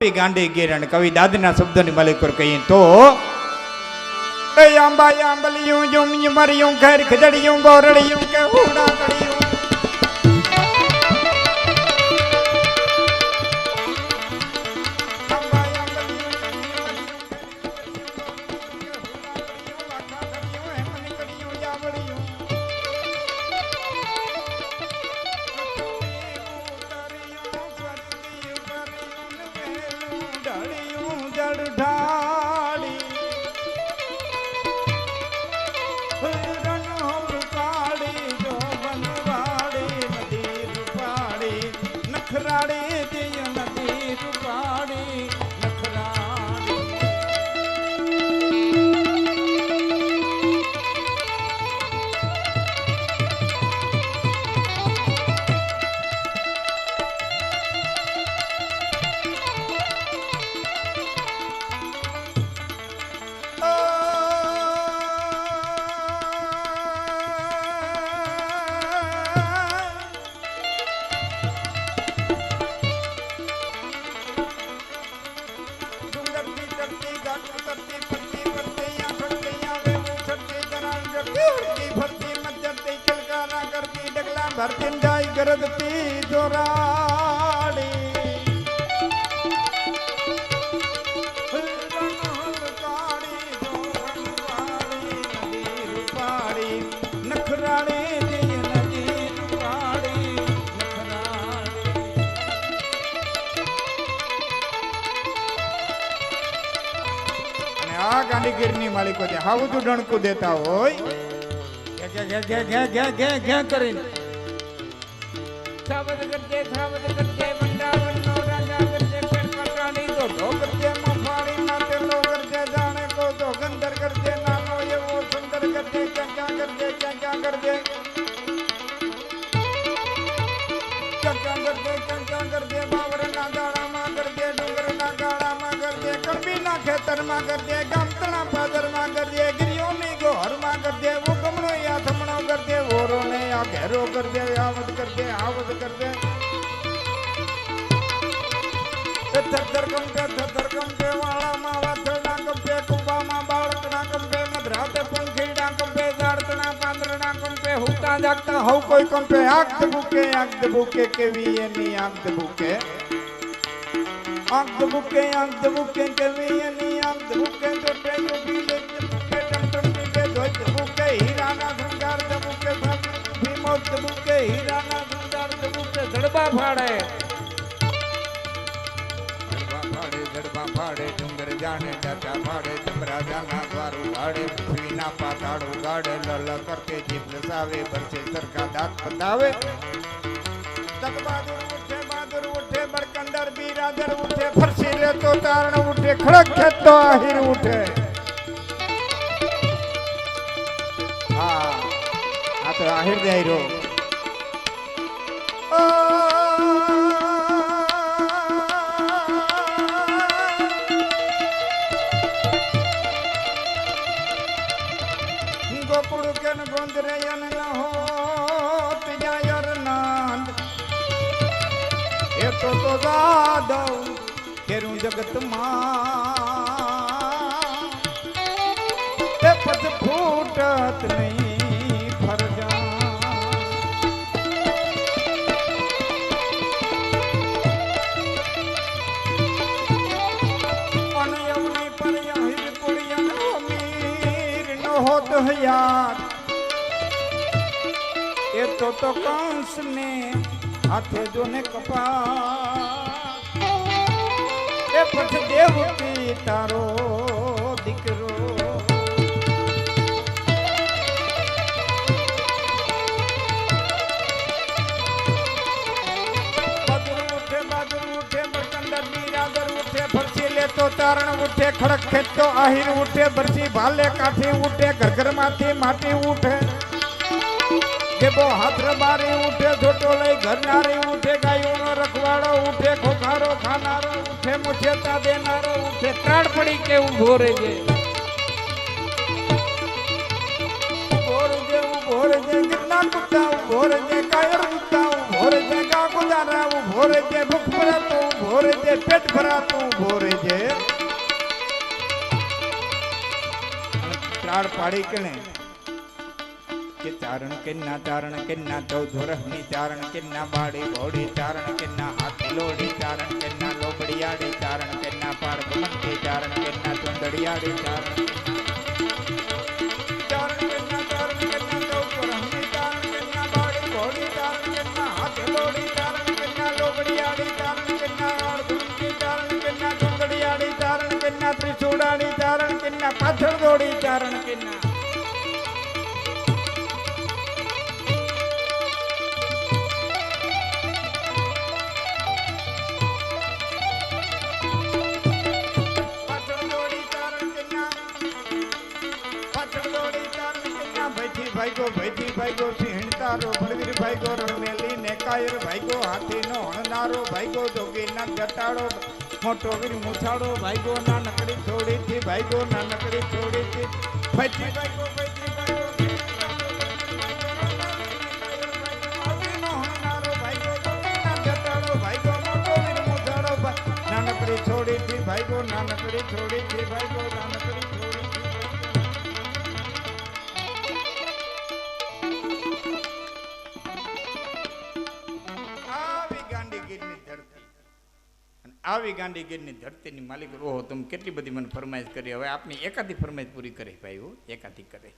કવિ ગાંડી ગીર અને કવિ દાદના શબ્દોની માલિક પર કહીએ તો આંબા આંબલિયું જુમ મરિયું, ઘર ખજડિયું, ગોરડિયું કે હુડા કડિયું ગરજતી જોરાડી આ ગાંધીગીરની માલિકો છે હાવું બધું ડણકું દેતા હોય? ઘે ઘે ઘે ઘે ઘે ઘે ઘે કરીને. सावध कर दे सावध बावर ना दाड़ा माँ कर दे गाड़ा माँ कर दे ना खेतर माँ कर दे गमतना पादर माँ कर दे गिरियों ने गोहर माँ कर दे वो गमनो या थमनो कर दे वो रोने या घेरो कर दे यावत आओ कुछ कर दे। धर धर कंपे धर धर कंपे वाला मावा थड़ा कंपे कुंबा मा बाळकणा कंपे मधराते पंखीडा कंपे झाडतना पांढरणा कंपे हुटा जागता हव कोई कंपे आग बुके आग बुके केवी एनी आग बुके आग बुके आग बुके केवी एनी आग बुके तो पे जो भी ले बुके टम टम पे जो बुके हीरा ना संगार बुके भीमो बुके हीरा ना દબુકે જડબા ફાડે. જડબા ફાડે જડબા ફાડે, ડુંગર જાણે ચાચા ફાડે ચમરા જાના દ્વારું ફાડે પૃથ્વીના પાતાળો ગાડે લલ કરતે જીભ લસાવે બરસે સરખા દાંત પતાવે. તકબાદુર ઉઠે, બહાદુર ઉઠે બરકંદર બિરાદર ઉઠે, ફરસી લેતો, તારણ ઉઠે, ખડક ખેતો આહિર ઉઠે. હા, આ તો આહિર દે આહિરો. ગોકુળ કેન ગોંદરે યન ન હોત જાયર નાંદ એ તો તો જાદવ કેરું જગતમાં. એ પદ ફૂટત નહીં ફરજા. અનયવની પરયા એ તો તો કંસ ને હાથે જોને કપા એ પછી દેવકી તારો દીકરો. તો તારણ ઉઠે ખડક ખેત તો ઉઠે બરસી ભાલે કાઠી ઉઠે, ઘર ઘરમાંથી માટી ઉઠે. જેબો હાથ રબારી ઉઠે છોટો લઈ ઘરનારી ઉઠે ગાયોનો રખવાડો ઉઠે ખોખારો ખાનારો ઉઠે મુઠેતા દેનારો ઉઠે ત્રાડ પડી કે ઊભો રહેજે ગિરનાર કુત્તા ઊભો રહેજે કાયર કુત્તા ઊભો રહેજે ગા કુદા તારા ઊભો રહેજે ભૂખ ભરાતો ઊભો રહેજે પેટ ભરાતો ઊભો રહેજે ત્રાડ પાડી કણે કે ચારણ કેના ચારણ કેના ચૌદ વર્ષની ચારણ કેના બાડી ઘોડી, ચારણ કેના હાથી લોડી ચારણ કેના લોબડિયાડી ચારણ કેના પાડ ગમંતી ચારણ કેના ના ચારણ ચારણ ભાઈગો ભૈથી ભાઈગો સિંહ તારો બળવીર ભાઈગો રણમેલી ને કાયર ભાઈગો હાથીનો હણનારો ભાઈગો જોગીના જટાડો મોટો વીર મુછાડો ભાઈગો ના નકડી છોડી થી ભાઈગો ના નકડી છોડી થી ભૈથી ભાઈગો ભૈથી ભાઈગો હાથીનો હણનારો ભાઈગો જોગીના જટાડો ભાઈગો મોટો વીર મુછાડો ભાઈ નાનકડી છોડી થી ભાઈગો નાનકડી છોડી થી ભાઈગો નાનકડી આવી ગાંધીગીરની ધરતીની માલિક, ઓહો, તમે કેટલી બધી મને ફરમાઈશ કરી. હવે આપની એકાદી ફરમાઈશ પૂરી કરે ભાઈ એકાદી કરે.